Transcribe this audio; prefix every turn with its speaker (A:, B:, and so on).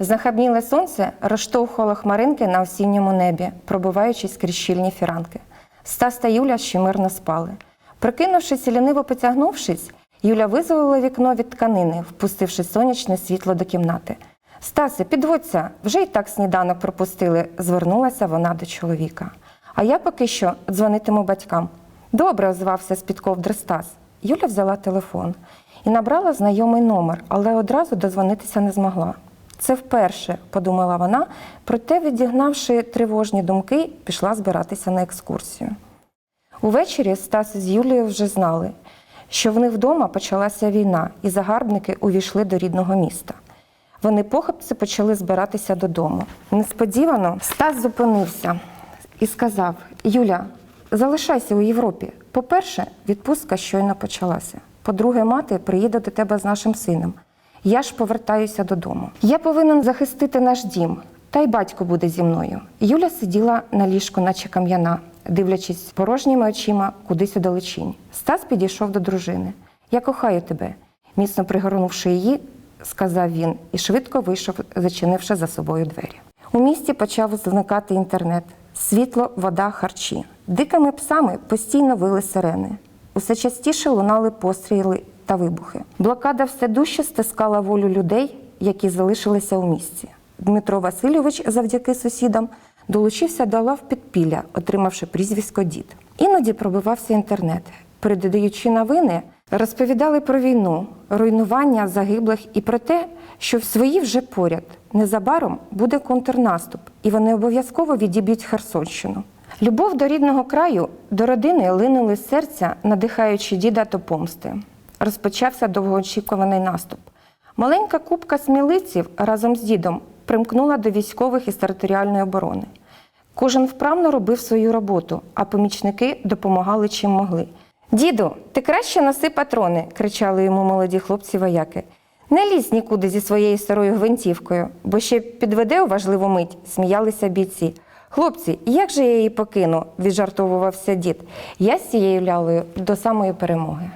A: Знахабніле сонце розштовхувало хмаринки на осінньому небі, пробиваючись крізь щільні фіранки. Стас та Юля ще мирно спали. Прокинувшись і ліниво потягнувшись, Юля визволила вікно від тканини, впустивши сонячне світло до кімнати. Стасе, підводься, вже й так сніданок пропустили, звернулася вона до чоловіка. А я поки що дзвонитиму батькам. Добре, озвався з-під ковдри Стас. Юля взяла телефон і набрала знайомий номер, але одразу дозвонитися не змогла. Це вперше, подумала вона, проте, відігнавши тривожні думки, пішла збиратися на екскурсію. Увечері Стас з Юлією вже знали, що в них вдома почалася війна, і загарбники увійшли до рідного міста. Вони похопці почали збиратися додому. Несподівано Стас зупинився і сказав: Юля, залишайся у Європі. По-перше, відпустка щойно почалася. По-друге, мати приїде до тебе з нашим сином. Я ж повертаюся додому. Я повинен захистити наш дім, та й батько буде зі мною. Юля сиділа на ліжку, наче кам'яна, дивлячись порожніми очима кудись у далечінь. Стас підійшов до дружини. Я кохаю тебе. Міцно пригорнувши її, сказав він і швидко вийшов, зачинивши за собою двері. У місті почав зникати інтернет, світло, вода, харчі. Дикими псами постійно вили сирени. Усе частіше лунали постріли та вибухи. Блокада все дужче стискала волю людей, які залишилися у місті. Дмитро Васильович, завдяки сусідам, долучився до лав підпілля, отримавши прізвисько дід. Іноді пробивався інтернет. Передаючи новини, розповідали про війну, руйнування загиблих і про те, що в свої вже поряд. Незабаром буде контрнаступ, і вони обов'язково відіб'ють Херсонщину. Любов до рідного краю, до родини линули серця, надихаючи діда до помсти. Розпочався довгоочікуваний наступ. Маленька купка смілиців разом з дідом примкнула до військових із територіальної оборони. Кожен вправно робив свою роботу, а помічники допомагали чим могли. Діду, ти краще носи патрони, кричали йому молоді хлопці вояки. Не лізь нікуди зі своєю старою гвинтівкою, бо ще підведе у важливу мить, сміялися бійці. Хлопці, як же я її покину? віджартовувався дід. Я з цією лялою до самої перемоги.